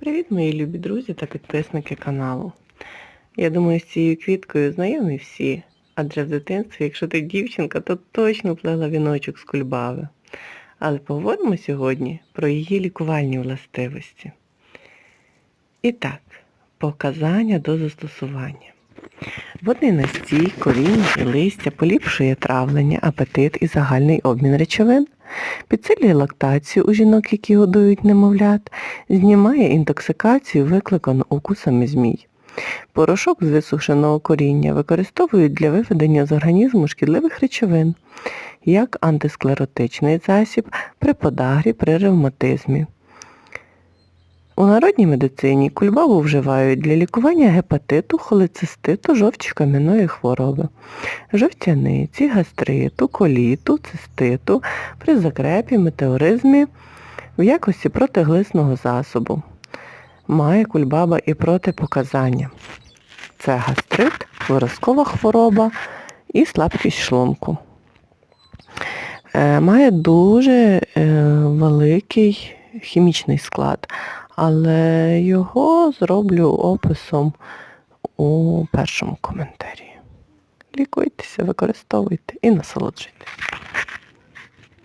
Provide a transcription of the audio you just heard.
Привіт, мої любі друзі та підписники каналу. Я думаю, з цією квіткою знайомі всі, адже в дитинстві, якщо ти дівчинка, то точно плела віночок з кульбави. Але поговоримо сьогодні про її лікувальні властивості. І так, показання до застосування. Водний настій, коріння і листя поліпшує травлення, апетит і загальний обмін речовин, підсилює лактацію у жінок, які годують немовлят, знімає інтоксикацію, викликану укусами змій. Порошок з висушеного коріння використовують для виведення з організму шкідливих речовин, як антисклеротичний засіб при подагрі при ревматизмі. У народній медицині кульбабу вживають для лікування гепатиту, холециститу, жовчокам'яної хвороби, жовтяниці, гастриту, коліту, циститу, при закрепі, метеоризмі в якості протиглисного засобу. Має кульбаба і протипоказання. Це гастрит, виразкова хвороба і слабкість шлунку. Е, Має дуже е, великий хімічний склад, але його зроблю описом у першому коментарі. Лікуйтеся, використовуйте і насолоджуйтесь.